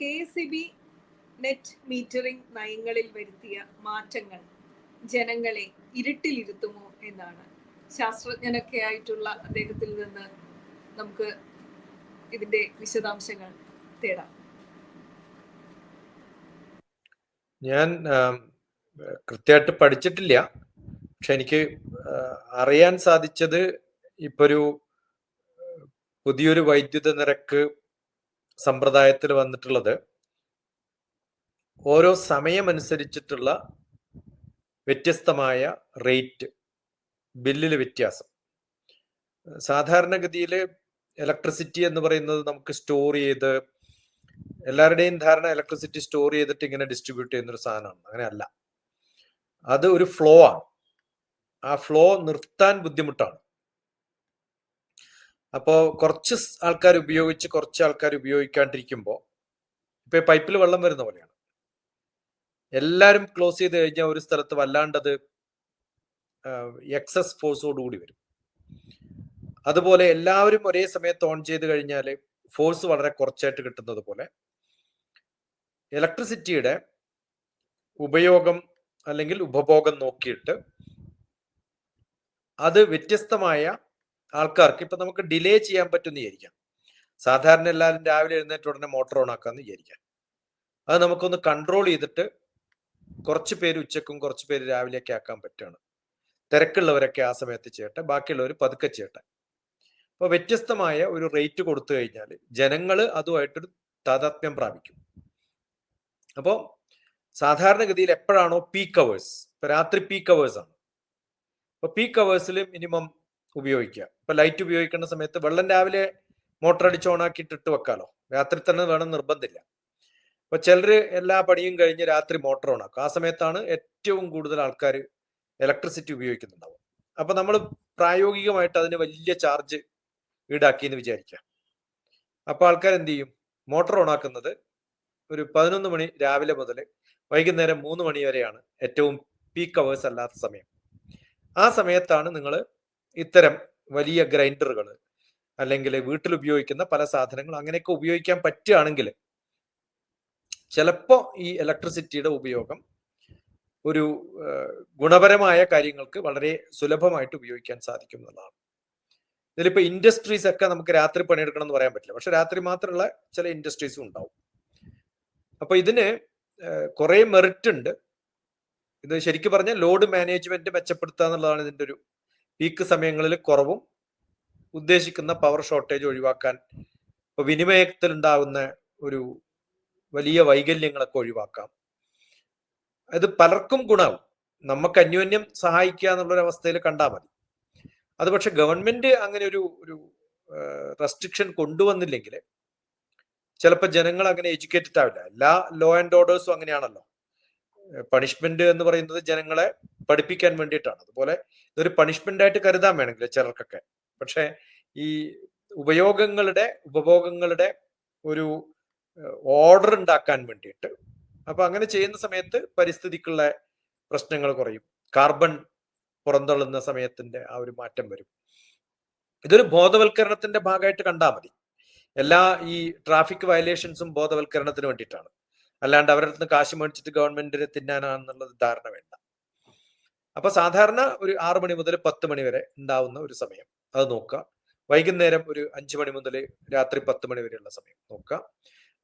K C B net metering നയങ്ങളിൽ വരുത്തിയ മാറ്റങ്ങൾ ജനങ്ങളെ ഇരുട്ടിലിരുത്തുമോ എന്നാണ്. ശാസ്ത്രജ്ഞനൊക്കെ ആയിട്ടുള്ള അദ്ദേഹത്തിൽ നിന്ന് നമുക്ക് ഇതിന്റെ വിശദാംശങ്ങൾ തേടാം. ഞാൻ കൃത്യമായിട്ട് പഠിച്ചിട്ടില്ല. പക്ഷെ എനിക്ക് അറിയാൻ സാധിച്ചത് ഇപ്പൊ ഒരു പുതിയൊരു വൈദ്യുത നിരക്ക് സമ്പ്രദായത്തിൽ വന്നിട്ടുള്ളത്. ഓരോ സമയമനുസരിച്ചിട്ടുള്ള വ്യത്യസ്തമായ റേറ്റ് ബില്ലിൽ വ്യത്യാസം. സാധാരണഗതിയിൽ ഇലക്ട്രിസിറ്റി എന്ന് പറയുന്നത് നമുക്ക് സ്റ്റോർ ചെയ്ത് എല്ലാവരുടെയും ധാരണ ഇലക്ട്രിസിറ്റി സ്റ്റോർ ചെയ്തിട്ട് ഇങ്ങനെ ഡിസ്ട്രിബ്യൂട്ട് ചെയ്യുന്ന ഒരു സാധനമാണ്. അങ്ങനെയല്ല. അത് ഒരു ഫ്ലോ ആണ്. ആ ഫ്ലോ നിർത്താൻ ബുദ്ധിമുട്ടാണ്. അപ്പോ കുറച്ച് ആൾക്കാർ ഉപയോഗിച്ച് കുറച്ച് ആൾക്കാർ ഉപയോഗിക്കാണ്ടിരിക്കുമ്പോൾ ഇപ്പൊ പൈപ്പിൽ വെള്ളം വരുന്ന പോലെയാണ്. എല്ലാവരും ക്ലോസ് ചെയ്ത് കഴിഞ്ഞാൽ ഒരു സ്ഥലത്ത് വല്ലാണ്ടത് എക്സസ് ഫോഴ്സോട് കൂടി വരും. അതുപോലെ എല്ലാവരും ഒരേ സമയത്ത് ഓൺ ചെയ്ത് കഴിഞ്ഞാൽ ഫോഴ്സ് വളരെ കുറച്ചായിട്ട് കിട്ടുന്നത് പോലെ ഇലക്ട്രിസിറ്റിയുടെ ഉപയോഗം അല്ലെങ്കിൽ ഉപഭോഗം നോക്കിയിട്ട് അത് വ്യത്യസ്തമായ ആൾക്കാർക്ക് ഇപ്പൊ നമുക്ക് ഡിലേ ചെയ്യാൻ പറ്റുമെന്ന് വിചാരിക്കാം. സാധാരണ എല്ലാവരും രാവിലെ എഴുന്നേറ്റ് ഉടനെ മോട്ടോർ ഓൺ ആക്കാന്ന് വിചാരിക്കാം. അത് നമുക്കൊന്ന് കൺട്രോൾ ചെയ്തിട്ട് കുറച്ച് പേര് ഉച്ചക്കും കുറച്ച് പേര് രാവിലെയൊക്കെ ആക്കാൻ പറ്റുകയാണ്. തിരക്കുള്ളവരൊക്കെ ആ സമയത്ത് ചെയ്യട്ടെ ബാക്കിയുള്ളവർ പതുക്കെ ചെയ്യട്ടെ. അപ്പൊ വ്യത്യസ്തമായ ഒരു റേറ്റ് കൊടുത്തു കഴിഞ്ഞാൽ ജനങ്ങൾ അതുമായിട്ടൊരു താതാത്മ്യം പ്രാപിക്കും. അപ്പോൾ സാധാരണഗതിയിൽ എപ്പോഴാണോ പീക്ക് അവേഴ്സ് ഇപ്പൊ രാത്രി പീക്ക് അവേഴ്സ് ആണ്. അപ്പൊ പീക്ക് അവേഴ്സിൽ മിനിമം ഉപയോഗിക്കുക. ഇപ്പൊ ലൈറ്റ് ഉപയോഗിക്കുന്ന സമയത്ത് വെള്ളം രാവിലെ മോട്ടർ അടിച്ച് ഓണാക്കിയിട്ട് ഇട്ട് വെക്കാലോ. രാത്രി തന്നെ വേണം നിർബന്ധമില്ല. അപ്പൊ ചിലര് എല്ലാ പണിയും കഴിഞ്ഞ് രാത്രി മോട്ടർ ഓണാക്കും. ആ സമയത്താണ് ഏറ്റവും കൂടുതൽ ആൾക്കാർ ഇലക്ട്രിസിറ്റി ഉപയോഗിക്കുന്നുണ്ടാവും അപ്പൊ നമ്മൾ പ്രായോഗികമായിട്ട് അതിന് വലിയ ചാർജ് ഈടാക്കി എന്ന് വിചാരിക്കാം അപ്പൊ ആൾക്കാർ എന്ത് ചെയ്യും? മോട്ടർ ഓണാക്കുന്നത് ഒരു പതിനൊന്ന് മണി രാവിലെ മുതൽ വൈകുന്നേരം മൂന്ന് മണി വരെയാണ് ഏറ്റവും പീക്ക് അവേഴ്സ് അല്ലാത്ത സമയം. ആ സമയത്താണ് നിങ്ങൾ ഇത്തരം വലിയ ഗ്രൈൻഡറുകൾ അല്ലെങ്കിൽ വീട്ടിൽ ഉപയോഗിക്കുന്ന പല സാധനങ്ങൾ അങ്ങനെയൊക്കെ ഉപയോഗിക്കാൻ പറ്റുകയാണെങ്കിൽ ചിലപ്പോൾ ഈ ഇലക്ട്രിസിറ്റിയുടെ ഉപയോഗം ഒരു ഗുണപരമായ കാര്യങ്ങൾക്ക് വളരെ സുലഭമായിട്ട് ഉപയോഗിക്കാൻ സാധിക്കും എന്നുള്ളതാണ്. ഇതിലിപ്പോൾ ഇൻഡസ്ട്രീസ് ഒക്കെ നമുക്ക് രാത്രി പണിയെടുക്കണം എന്ന് പറയാൻ പറ്റില്ല. പക്ഷെ രാത്രി മാത്രമുള്ള ചില ഇൻഡസ്ട്രീസും ഉണ്ടാവും. അപ്പൊ ഇതിന് കുറെ മെറിറ്റ് ഉണ്ട്. ഇത് ശരിക്കും പറഞ്ഞാൽ ലോഡ് മാനേജ്മെന്റ് മെച്ചപ്പെടുത്തുക എന്നുള്ളതാണ് ഇതിന്റെ ഒരു പീക്ക് സമയങ്ങളിൽ കുറവും ഉദ്ദേശിക്കുന്ന പവർ ഷോർട്ടേജ് ഒഴിവാക്കാൻ ഇപ്പൊ വിനിമയത്തിൽ ഉണ്ടാകുന്ന ഒരു വലിയ വൈകല്യങ്ങളൊക്കെ ഒഴിവാക്കാം. അത് പലർക്കും ഗുണാവും. നമുക്ക് അന്യോന്യം സഹായിക്കുക എന്നുള്ളൊരു അവസ്ഥയിൽ കണ്ടാൽ മതി. അത് പക്ഷെ ഗവൺമെന്റ് അങ്ങനെ ഒരു ഒരു റെസ്ട്രിക്ഷൻ കൊണ്ടുവന്നില്ലെങ്കിൽ ചിലപ്പോൾ ജനങ്ങൾ അങ്ങനെ എഡ്യൂക്കേറ്റഡ് ആവില്ല. എല്ലാ ലോ ആൻഡ് ഓർഡേഴ്സും അങ്ങനെയാണല്ലോ. പണിഷ്മെന്റ് എന്ന് പറയുന്നത് ജനങ്ങളെ പഠിപ്പിക്കാൻ വേണ്ടിയിട്ടാണ്. അതുപോലെ ഇതൊരു പണിഷ്മെന്റ് ആയിട്ട് കരുതാൻ വേണമെങ്കിൽ ചിലർക്കൊക്കെ. പക്ഷെ ഈ ഉപയോഗങ്ങളുടെ ഉപഭോഗങ്ങളുടെ ഒരു ഓർഡർ ഉണ്ടാക്കാൻ വേണ്ടിയിട്ട് അപ്പൊ അങ്ങനെ ചെയ്യുന്ന സമയത്ത് പരിസ്ഥിതിക്കുള്ള പ്രശ്നങ്ങൾ കുറയും. കാർബൺ പുറന്തള്ളുന്ന സമയത്തിന്റെ ആ ഒരു മാറ്റം വരും. ഇതൊരു ബോധവൽക്കരണത്തിന്റെ ഭാഗമായിട്ട് കണ്ടാൽ മതി. എല്ലാ ഈ ട്രാഫിക് വയലേഷൻസും ബോധവൽക്കരണത്തിന് വേണ്ടിയിട്ടാണ്. അല്ലാണ്ട് അവരുടെ അടുത്ത് കാശ് മേടിച്ചിട്ട് ഗവൺമെന്റിന് തിന്നാനാണെന്നുള്ളത് ധാരണ വേണ്ട. അപ്പൊ സാധാരണ ഒരു ആറ് മണി മുതൽ പത്ത് മണി വരെ ഉണ്ടാവുന്ന ഒരു സമയം. അത് നോക്കുക. വൈകുന്നേരം ഒരു അഞ്ചു മണി മുതൽ രാത്രി പത്ത് മണി വരെയുള്ള സമയം നോക്കുക.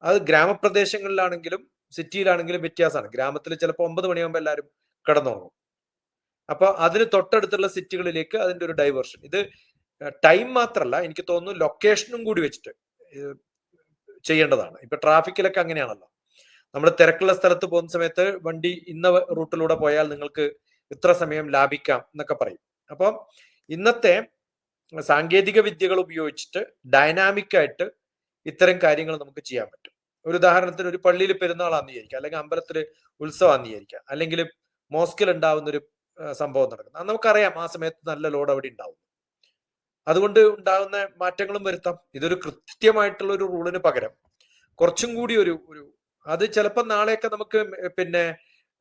അത് ഗ്രാമപ്രദേശങ്ങളിലാണെങ്കിലും സിറ്റിയിലാണെങ്കിലും വ്യത്യാസമാണ്. ഗ്രാമത്തിൽ ചിലപ്പോൾ ഒമ്പത് മണിയാകുമ്പോൾ എല്ലാവരും കിടന്നുറങ്ങും. അപ്പൊ അതിന് തൊട്ടടുത്തുള്ള സിറ്റികളിലേക്ക് അതിന്റെ ഒരു ഡൈവേർഷൻ ഇത് ടൈം മാത്രമല്ല എനിക്ക് തോന്നുന്നു ലൊക്കേഷനും കൂടി വെച്ചിട്ട് ചെയ്യേണ്ടതാണ്. ഇപ്പൊ ട്രാഫിക്കിലൊക്കെ അങ്ങനെയാണല്ലോ. നമ്മൾ തിരക്കുള്ള സ്ഥലത്ത് പോകുന്ന സമയത്ത് വണ്ടി ഇന്ന റൂട്ടിലൂടെ പോയാൽ നിങ്ങൾക്ക് ഇത്ര സമയം ലാഭിക്കാം എന്നൊക്കെ പറയും. അപ്പം ഇന്നത്തെ സാങ്കേതിക വിദ്യകൾ ഉപയോഗിച്ചിട്ട് ഡൈനാമിക് ആയിട്ട് ഇത്തരം കാര്യങ്ങൾ നമുക്ക് ചെയ്യാൻ പറ്റും. ഒരു ഉദാഹരണത്തിന് ഒരു പള്ളിയിൽ പെരുന്നാളാന്ന് വിചാരിക്കാം. അല്ലെങ്കിൽ അമ്പലത്തിൽ ഉത്സവമാന്ന് വിചാരിക്കാം. അല്ലെങ്കിൽ മോസ്കിൽ ഉണ്ടാവുന്ന ഒരു സംഭവം നടക്കുന്നത് നമുക്കറിയാം. ആ സമയത്ത് നല്ല ലോഡ് അവിടെ ഉണ്ടാവും. അതുകൊണ്ട് ഉണ്ടാകുന്ന മാറ്റങ്ങളും വരുത്താം. ഇതൊരു കൃത്യമായിട്ടുള്ള ഒരു റൂളിന് പകരം കുറച്ചും കൂടി ഒരു ഒരു അത് ചിലപ്പോൾ നാളെയൊക്കെ നമുക്ക് പിന്നെ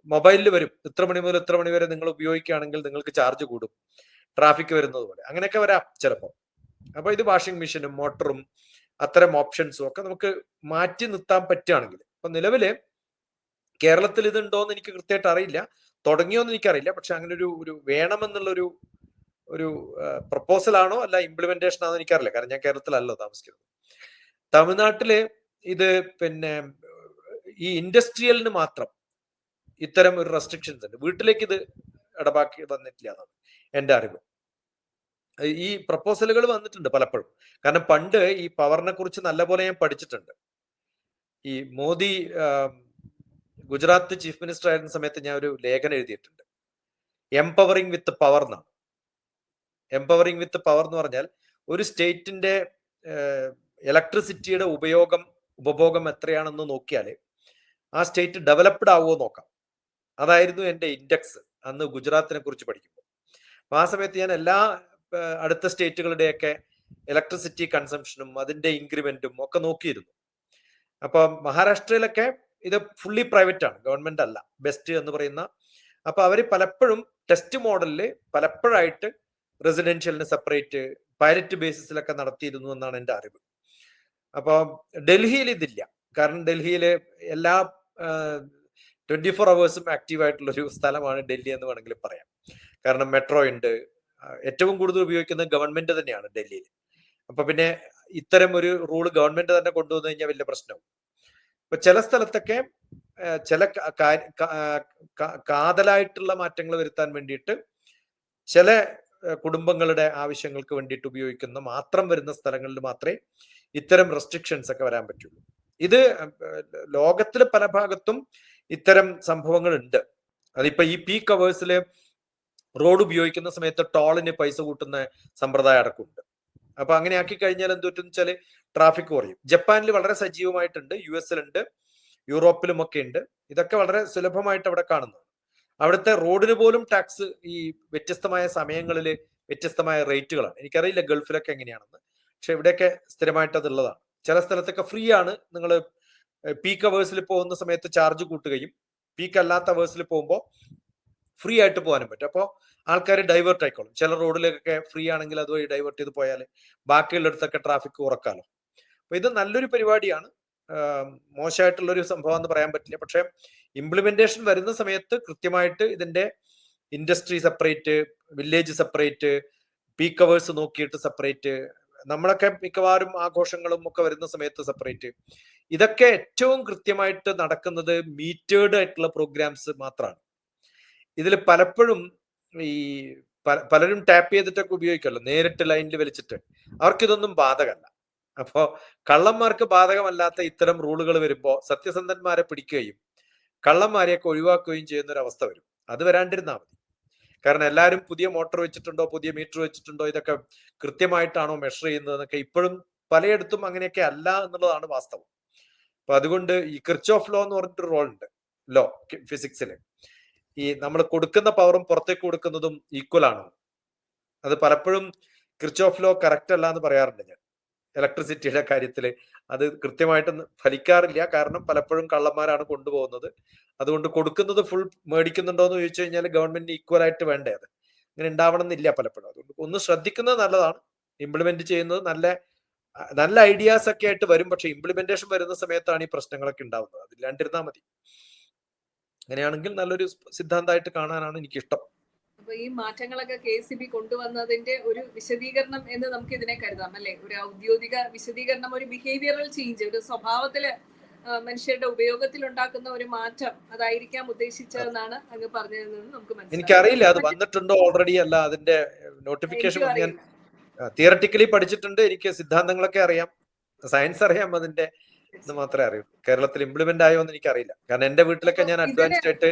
മൊബൈലിൽ വരും. ഇത്ര മണി മുതൽ ഇത്ര മണി വരെ നിങ്ങൾ ഉപയോഗിക്കുകയാണെങ്കിൽ നിങ്ങൾക്ക് ചാർജ് കൂടും. ട്രാഫിക് വരുന്നത് പോലെ. അങ്ങനെയൊക്കെ വരാം ചിലപ്പോൾ അപ്പൊ ഇത് വാഷിംഗ് മെഷീനും മോട്ടറും അത്തരം ഓപ്ഷൻസും ഒക്കെ നമുക്ക് മാറ്റി നിർത്താൻ പറ്റുകയാണെങ്കിൽ. അപ്പൊ നിലവിൽ കേരളത്തിൽ ഇതുണ്ടോന്ന് എനിക്ക് കൃത്യമായിട്ട് അറിയില്ല. തുടങ്ങിയോന്ന് എനിക്കറിയില്ല. പക്ഷെ അങ്ങനെ ഒരു ഒരു വേണമെന്നുള്ളൊരു ഒരു പ്രപ്പോസൽ ആണോ അല്ല ഇംപ്ലിമെന്റേഷൻ ആണോ എനിക്കറിയില്ല. കാരണം ഞാൻ കേരളത്തിലല്ലോ താമസിക്കുന്നത്. തമിഴ്നാട്ടിൽ ഇത് പിന്നെ ഈ ഇൻഡസ്ട്രിയലിന് മാത്രം ഇത്തരം ഒരു റെസ്ട്രിക്ഷൻസ് ഉണ്ട്. വീട്ടിലേക്ക് ഇത് ഇടപാക്കി വന്നിട്ടില്ല എന്നാണ് എന്റെ അറിവ്. ഈ പ്രപ്പോസലുകൾ വന്നിട്ടുണ്ട് പലപ്പോഴും. കാരണം പണ്ട് ഈ പവറിനെ കുറിച്ച് നല്ലപോലെ ഞാൻ പഠിച്ചിട്ടുണ്ട്. ഈ മോദി ഗുജറാത്ത് ചീഫ് മിനിസ്റ്റർ ആയിരുന്ന സമയത്ത് ഞാൻ ഒരു ലേഖനം എഴുതിയിട്ടുണ്ട്. എംപവറിംഗ് വിത്ത് പവർ എന്നാണ്. എംപവറിംഗ് വിത്ത് പവർ എന്ന് പറഞ്ഞാൽ ഒരു സ്റ്റേറ്റിന്റെ ഇലക്ട്രിസിറ്റിയുടെ ഉപയോഗം ഉപഭോഗം എത്രയാണെന്ന് നോക്കിയാൽ ആ സ്റ്റേറ്റ് ഡെവലപ്ഡ് ആവുമോ നോക്കാം. അതായിരുന്നു എന്റെ ഇൻഡെക്സ് അന്ന് ഗുജറാത്തിനെ കുറിച്ച് പഠിക്കുമ്പോൾ. അപ്പോൾ ആ സമയത്ത് ഞാൻ എല്ലാ അടുത്ത സ്റ്റേറ്റുകളുടെയൊക്കെ ഇലക്ട്രിസിറ്റി കൺസംഷനും അതിന്റെ ഇൻക്രിമെന്റും ഒക്കെ നോക്കിയിരുന്നു. അപ്പം മഹാരാഷ്ട്രയിലൊക്കെ ഇത് ഫുള്ളി പ്രൈവറ്റ് ആണ് ഗവൺമെന്റ് അല്ല ബെസ്റ്റ് എന്ന് പറയുന്ന. അപ്പൊ അവർ പലപ്പോഴും ടെസ്റ്റ് മോഡലിൽ പലപ്പോഴായിട്ട് റെസിഡൻഷ്യലിന് സെപ്പറേറ്റ് പൈലറ്റ് ബേസിസിലൊക്കെ നടത്തിയിരുന്നു എന്നാണ് എന്റെ അറിവ്. അപ്പോൾ ഡൽഹിയിൽ ഇതില്ല. കാരണം ഡൽഹിയിലെ എല്ലാ ട്വന്റി ഫോർ അവേഴ്സും ആക്റ്റീവ് ആയിട്ടുള്ള ഒരു സ്ഥലമാണ് ഡൽഹി എന്ന് വേണമെങ്കിൽ പറയാം. കാരണം മെട്രോ ഉണ്ട്. ഏറ്റവും കൂടുതൽ ഉപയോഗിക്കുന്നത് ഗവൺമെന്റ് തന്നെയാണ് ഡൽഹിയിൽ. അപ്പൊ പിന്നെ ഇത്തരം ഒരു റൂൾ ഗവൺമെന്റ് തന്നെ കൊണ്ടുവന്നു കഴിഞ്ഞാൽ വലിയ പ്രശ്നവും. ഇപ്പൊ ചില സ്ഥലത്തൊക്കെ ചില കാതലായിട്ടുള്ള മാറ്റങ്ങൾ വരുത്താൻ വേണ്ടിയിട്ട് ചില കുടുംബങ്ങളുടെ ആവശ്യങ്ങൾക്ക് വേണ്ടിയിട്ട് ഉപയോഗിക്കുന്ന മാത്രം വരുന്ന സ്ഥലങ്ങളിൽ മാത്രമേ ഇത്തരം റെസ്ട്രിക്ഷൻസ് ഒക്കെ വരാൻ പറ്റുള്ളൂ. ഇത് ലോകത്തിൽ പല ഭാഗത്തും ഇത്തരം സംഭവങ്ങൾ ഉണ്ട് അതിപ്പോ ഈ പീ കവേഴ്സിൽ റോഡ് ഉപയോഗിക്കുന്ന സമയത്ത് ടോളിന് പൈസ കൂട്ടുന്ന സമ്പ്രദായം അടക്കമുണ്ട്. അപ്പൊ അങ്ങനെ ആക്കി കഴിഞ്ഞാൽ എന്ത് പറ്റും വെച്ചാൽ ട്രാഫിക് കുറയും. ജപ്പാനിൽ വളരെ സജീവമായിട്ടുണ്ട് യു എസിലുണ്ട് യൂറോപ്പിലും ഒക്കെ ഉണ്ട് ഇതൊക്കെ വളരെ സുലഭമായിട്ട് അവിടെ കാണുന്നു. അവിടുത്തെ റോഡിന് പോലും ടാക്സ് ഈ വ്യത്യസ്തമായ സമയങ്ങളിൽ വ്യത്യസ്തമായ റേറ്റുകളാണ്. എനിക്കറിയില്ല ഗൾഫിലൊക്കെ എങ്ങനെയാണെന്ന്. പക്ഷെ ഇവിടെയൊക്കെ സ്ഥിരമായിട്ട് അതുള്ളതാണ്. ചില സ്ഥലത്തൊക്കെ ഫ്രീ ആണ് നിങ്ങൾ പീക്ക് അവേഴ്സിൽ പോകുന്ന സമയത്ത് ചാർജ് കൂട്ടുകയും പീക്ക് അല്ലാത്ത അവേഴ്സിൽ പോകുമ്പോൾ ഫ്രീ ആയിട്ട് പോകാനും പറ്റും. അപ്പോൾ ആൾക്കാർ ഡൈവേർട്ട് ആയിക്കോളും. ചില റോഡിലേക്കൊക്കെ ഫ്രീ ആണെങ്കിൽ അതുവഴി ഡൈവേർട്ട് ചെയ്ത് പോയാൽ ബാക്കിയുള്ളിടത്തൊക്കെ ട്രാഫിക് ഉറക്കാലോ. അപ്പോൾ ഇത് നല്ലൊരു പരിപാടിയാണ്. മോശമായിട്ടുള്ള ഒരു സംഭവം എന്ന് പറയാൻ പറ്റില്ല. പക്ഷേ ഇംപ്ലിമെന്റേഷൻ വരുന്ന സമയത്ത് കൃത്യമായിട്ട് ഇതിന്റെ industry separate village separate peak hours നോക്കിയിട്ട് സെപ്പറേറ്റ് നമ്മളൊക്കെ മിക്കവാറും ആഘോഷങ്ങളും ഒക്കെ വരുന്ന സമയത്ത് സെപ്പറേറ്റ് ഇതൊക്കെ ഏറ്റവും കൃത്യമായിട്ട് നടക്കുന്നത് മീറ്റേഡ് ആയിട്ടുള്ള പ്രോഗ്രാംസ് മാത്രമാണ് ഇതിൽ പലപ്പോഴും ഈ പലരും ടാപ്പ് ചെയ്തിട്ടൊക്കെ ഉപയോഗിക്കുമല്ലോ നേരിട്ട് ലൈനിൽ വലിച്ചിട്ട്. അവർക്കിതൊന്നും ബാധകമല്ല. അപ്പോ കള്ളന്മാർക്ക് ബാധകമല്ലാത്ത ഇത്തരം റൂളുകൾ വരുമ്പോൾ സത്യസന്ധന്മാരെ പിടിക്കുകയും കള്ളന്മാരെയൊക്കെ ഒഴിവാക്കുകയും ചെയ്യുന്ന ഒരു അവസ്ഥ വരും. അത് വരാണ്ടിരുന്നാൽ മതി. കാരണം എല്ലാവരും പുതിയ മോട്ടോർ വെച്ചിട്ടുണ്ടോ പുതിയ മീറ്റർ വെച്ചിട്ടുണ്ടോ ഇതൊക്കെ കൃത്യമായിട്ടാണോ മെഷർ ചെയ്യുന്നതെന്നൊക്കെ ഇപ്പോഴും പലയിടത്തും അങ്ങനെയൊക്കെ അല്ല എന്നുള്ളതാണ് വാസ്തവം. അപ്പൊ അതുകൊണ്ട് ഈ ക്രിച്ച് ഓഫ് ലോ എന്ന് പറഞ്ഞിട്ടൊരു റോൾ ഉണ്ട്. ലോ. ഫിസിക്സിൽ ഈ നമ്മൾ കൊടുക്കുന്ന പവറും പുറത്തേക്ക് കൊടുക്കുന്നതും ഈക്വൽ ആണ്? അത് പലപ്പോഴും ക്രിച്ച് ഓഫ് ലോ കറക്റ്റ് അല്ല എന്ന് പറയാറുണ്ട് ഞാൻ. ഇലക്ട്രിസിറ്റിയുടെ കാര്യത്തിൽ അത് കൃത്യമായിട്ട് ഫലിക്കാറില്ല. കാരണം പലപ്പോഴും കള്ളന്മാരാണ് കൊണ്ടുപോകുന്നത്. അതുകൊണ്ട് കൊടുക്കുന്നത് ഫുൾ മേടിക്കുന്നുണ്ടോ എന്ന് ചോദിച്ചു കഴിഞ്ഞാൽ ഗവൺമെന്റ് ഈക്വൽ ആയിട്ട് വേണ്ടേ അത്. അങ്ങനെ ഉണ്ടാവണം എന്നില്ല പലപ്പോഴും. അതുകൊണ്ട് ഒന്ന് ശ്രദ്ധിക്കുന്നത് നല്ലതാണ്. ഇംപ്ലിമെന്റ് ചെയ്യുന്നത് നല്ല നല്ല ഐഡിയാസ് ഒക്കെ ആയിട്ട് വരും. പക്ഷെ ഇംപ്ലിമെന്റേഷൻ വരുന്ന സമയത്താണ് ഈ പ്രശ്നങ്ങളൊക്കെ ഉണ്ടാവുന്നത് അതില്ലാണ്ടിരുന്നാൽ മതി. അങ്ങനെയാണെങ്കിൽ നല്ലൊരു സിദ്ധാന്തമായിട്ട് കാണാനാണ് എനിക്കിഷ്ടം. അപ്പൊ ഈ മാറ്റങ്ങളൊക്കെ കെ സി ബി കൊണ്ടുവന്നതിന്റെ ഒരു വിശദീകരണം എന്ന് നമുക്ക് ഇതിനെ കരുതാം അല്ലെ? ഒരു ഔദ്യോഗിക വിശദീകരണം ഒരു ബിഹേവിയറൽ ചേഞ്ച് ഒരു സ്വഭാവത്തിൽ മനുഷ്യരുടെ ഉപയോഗത്തിൽ ഉണ്ടാക്കുന്ന ഒരു മാറ്റം അതായിരിക്കാം ഉദ്ദേശിച്ചതെന്നാണ് അങ്ങ് പറഞ്ഞതെന്ന് നമുക്ക് എനിക്കറിയില്ല അത് വന്നിട്ടുണ്ടോ ഓൾറെഡി അല്ല അതിന്റെ നോട്ടിഫിക്കേഷൻ ഞാൻ തിയറട്ടിക്കലി പഠിച്ചിട്ടുണ്ട്. എനിക്ക് സിദ്ധാന്തങ്ങളൊക്കെ അറിയാം. സയൻസ് അറിയാം അതിന്റെ ഇത് മാത്രമേ അറിയൂ. കേരളത്തിൽ ഇംപ്ലിമെന്റ് ആയോ എന്ന് എനിക്കറിയില്ല. കാരണം എന്റെ വീട്ടിലൊക്കെ ഞാൻ അഡ്വാൻസ്ഡ് ആയിട്ട്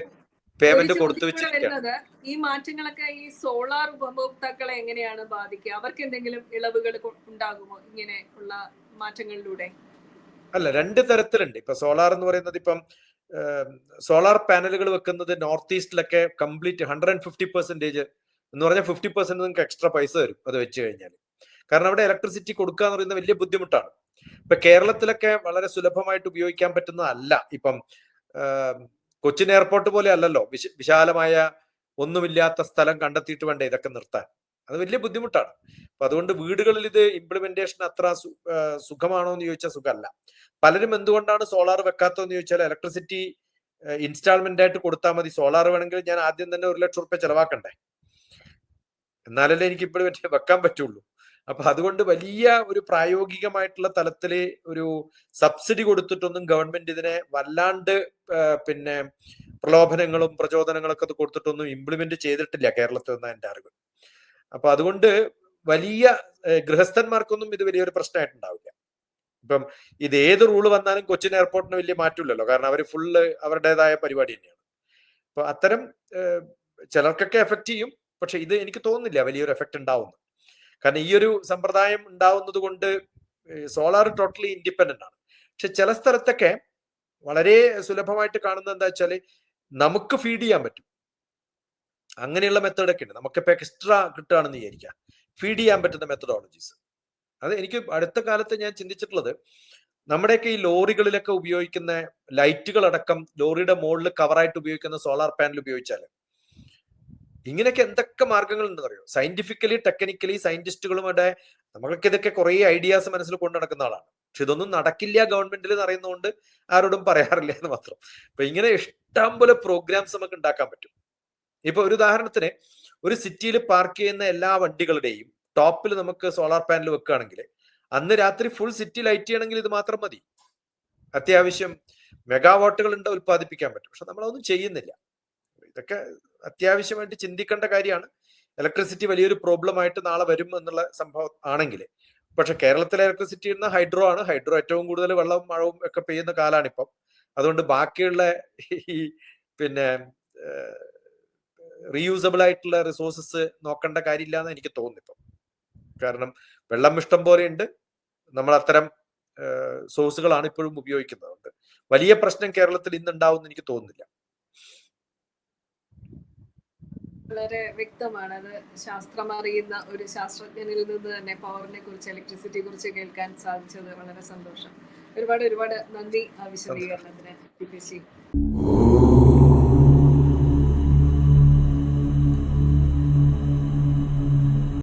പേയ്മെന്റ് കൊടുത്തു വെച്ചിരിക്കുകയാണ് ഈ മാറ്റങ്ങളൊക്കെ ഈ സോളാർ ഉപഭോക്താക്കളെ എങ്ങനെയാണ് ബാധിക്കുക? അവർക്ക് എന്തെങ്കിലും ഇളവുകൾ ഉണ്ടാകുമോ ഇങ്ങനെ ഉള്ള മാറ്റങ്ങളിലൂടെ? അല്ല രണ്ട് തരത്തിലുണ്ട്. ഇപ്പൊ സോളാർ എന്ന് പറയുന്നത് ഇപ്പം സോളാർ പാനലുകൾ വെക്കുന്നത് north ഈസ്റ്റിലൊക്കെ complete hundred and fifty percentage എന്ന് പറഞ്ഞാൽ ഫിഫ്റ്റി പെർസെന്റ് നിങ്ങൾക്ക് എക്സ്ട്രാ പൈസ വരും അത് വെച്ച് കഴിഞ്ഞാൽ. കാരണം അവിടെ ഇലക്ട്രിസിറ്റി കൊടുക്കുക എന്ന് പറയുന്നത് വലിയ ബുദ്ധിമുട്ടാണ്. ഇപ്പൊ കേരളത്തിലൊക്കെ വളരെ സുലഭമായിട്ട് ഉപയോഗിക്കാൻ പറ്റുന്നതല്ല. ഇപ്പം കൊച്ചിൻ എയർപോർട്ട് പോലെ അല്ലല്ലോ. വിശ വിശാലമായ ഒന്നുമില്ലാത്ത സ്ഥലം കണ്ടെത്തിയിട്ട് വേണ്ടേ ഇതൊക്കെ നിർത്താൻ. അത് വലിയ ബുദ്ധിമുട്ടാണ്. അപ്പൊ അതുകൊണ്ട് വീടുകളിൽ ഇത് ഇംപ്ലിമെന്റേഷൻ അത്ര സുഖമാണോ എന്ന് ചോദിച്ചാൽ സുഖമല്ല. പലരും എന്തുകൊണ്ടാണ് സോളാർ വെക്കാത്തതെന്ന് ചോദിച്ചാൽ ഇലക്ട്രിസിറ്റി ഇൻസ്റ്റാൾമെന്റ് ആയിട്ട് കൊടുത്താൽ മതി. സോളാർ വേണമെങ്കിൽ ഞാൻ ആദ്യം തന്നെ ഒരു ലക്ഷം റുപ്യ ചെലവാക്കണ്ടേ? എന്നാലല്ലേ എനിക്ക് ഇപ്പോഴും വെക്കാൻ പറ്റുള്ളൂ. അപ്പൊ അതുകൊണ്ട് വലിയ ഒരു പ്രായോഗികമായിട്ടുള്ള തലത്തിൽ ഒരു സബ്സിഡി കൊടുത്തിട്ടൊന്നും ഗവൺമെന്റ് ഇതിനെ വല്ലാണ്ട് പിന്നെ പ്രലോഭനങ്ങളും പ്രചോദനങ്ങളൊക്കെ കൊടുത്തിട്ടൊന്നും ഇംപ്ലിമെന്റ് ചെയ്തിട്ടില്ല കേരളത്തിൽ നിന്ന് എന്റെ അറിവ്. അപ്പൊ അതുകൊണ്ട് വലിയ ഗൃഹസ്ഥന്മാർക്കൊന്നും ഇത് വലിയൊരു പ്രശ്നമായിട്ടുണ്ടാവില്ല ഇപ്പം ഇത് ഏത് റൂൾ വന്നാലും കൊച്ചിൻ എയർപോർട്ടിന് വലിയ മാറ്റമില്ലല്ലോ. കാരണം അവർ ഫുള്ള് അവരുടേതായ പരിപാടി തന്നെയാണ്. അപ്പൊ അത്തരം ചിലർക്കൊക്കെ എഫക്ട് ചെയ്യും. പക്ഷെ ഇത് എനിക്ക് തോന്നുന്നില്ല വലിയൊരു എഫക്ട് ഉണ്ടാവുന്നു കാരണം ഈ ഒരു സമ്പ്രദായം ഉണ്ടാവുന്നത് കൊണ്ട് സോളാർ ടോട്ടലി ഇൻഡിപെൻഡന്റ് ആണ്. പക്ഷെ ചില സ്ഥലത്തൊക്കെ വളരെ സുലഭമായിട്ട് കാണുന്നത് എന്താ വെച്ചാൽ നമുക്ക് ഫീഡ് ചെയ്യാൻ പറ്റും. അങ്ങനെയുള്ള മെത്തേഡൊക്കെ ഉണ്ട്. നമുക്കിപ്പോ എക്സ്ട്രാ കിട്ടുകയാണെന്ന് വിചാരിക്കാം ഫീഡ് ചെയ്യാൻ പറ്റുന്ന മെത്തഡോളജീസ് അത് എനിക്ക് അടുത്ത കാലത്ത് ഞാൻ ചിന്തിച്ചിട്ടുള്ളത് നമ്മുടെയൊക്കെ ഈ ലോറികളിലൊക്കെ ഉപയോഗിക്കുന്ന ലൈറ്റുകൾ അടക്കം ലോറിയുടെ മുകളിൽ കവറായിട്ട് ഉപയോഗിക്കുന്ന സോളാർ പാനൽ ഉപയോഗിച്ചാൽ ഇങ്ങനെയൊക്കെ എന്തൊക്കെ മാർഗങ്ങൾ ഉണ്ടെന്ന് അറിയോ? സയന്റിഫിക്കലി ടെക്നിക്കലി സയന്റിസ്റ്റുകളുടെ നമ്മൾക്ക് ഇതൊക്കെ കുറെ ഐഡിയാസ് മനസ്സിൽ കൊണ്ടു നടക്കുന്ന ആളാണ്. പക്ഷെ ഇതൊന്നും നടക്കില്ല ഗവൺമെന്റിൽ അറിയുന്നതുകൊണ്ട് ആരോടും പറയാറില്ല എന്ന് മാത്രം. അപ്പൊ ഇങ്ങനെ ഇഷ്ടം പോലെ പ്രോഗ്രാംസ് നമുക്ക് ഉണ്ടാക്കാൻ പറ്റും. ഇപ്പൊ ഒരു ഉദാഹരണത്തിന് ഒരു സിറ്റിയിൽ പാർക്ക് ചെയ്യുന്ന എല്ലാ വണ്ടികളുടെയും ടോപ്പിൽ നമുക്ക് സോളാർ പാനൽ വെക്കുകയാണെങ്കിൽ അന്ന് രാത്രി ഫുൾ സിറ്റി ലൈറ്റ് ചെയ്യണമെങ്കിൽ ഇത് മാത്രം മതി. അത്യാവശ്യം മെഗാവാട്ടുകൾ ഉണ്ട് ഉത്പാദിപ്പിക്കാൻ പറ്റും. പക്ഷെ നമ്മളതൊന്നും ചെയ്യുന്നില്ല. ഇതൊക്കെ അത്യാവശ്യമായിട്ട് ചിന്തിക്കേണ്ട കാര്യമാണ്. ഇലക്ട്രിസിറ്റി വലിയൊരു പ്രോബ്ലം ആയിട്ട് നാളെ വരും എന്നുള്ള സംഭവം ആണെങ്കിൽ. പക്ഷെ കേരളത്തിലെ ഇലക്ട്രിസിറ്റി എന്ന ഹൈഡ്രോ ആണ്. ഹൈഡ്രോ ഏറ്റവും കൂടുതൽ വെള്ളവും മഴവും ഒക്കെ പെയ്യുന്ന കാലാണ് ഇപ്പം അതുകൊണ്ട് ബാക്കിയുള്ള ഈ പിന്നെ റീയൂസബിൾ ആയിട്ടുള്ള റിസോഴ്സസ് നോക്കേണ്ട കാര്യമില്ല എന്ന് എനിക്ക് തോന്നുന്നു കാരണം വെള്ളം ഇഷ്ടം പോലെ ഉണ്ട്. നമ്മൾ അത്തരം സോഴ്സുകളാണ് ഇപ്പോഴും ഉപയോഗിക്കുന്നത് വലിയ പ്രശ്നം കേരളത്തിൽ ഇന്നുണ്ടാവും എന്ന് എനിക്ക് തോന്നുന്നില്ല. വളരെ വ്യക്തമാണ്. അത് ശാസ്ത്രം അറിയുന്ന ഒരു ശാസ്ത്രജ്ഞനിൽ നിന്ന് തന്നെ പവറിനെ കുറിച്ച് ഇലക്ട്രിസിറ്റിയെ കുറിച്ച് കേൾക്കാൻ സാധിച്ചത് വളരെ സന്തോഷം. ഒരുപാട് ഒരുപാട് നന്ദി ആ വിശദീകരണത്തിന്.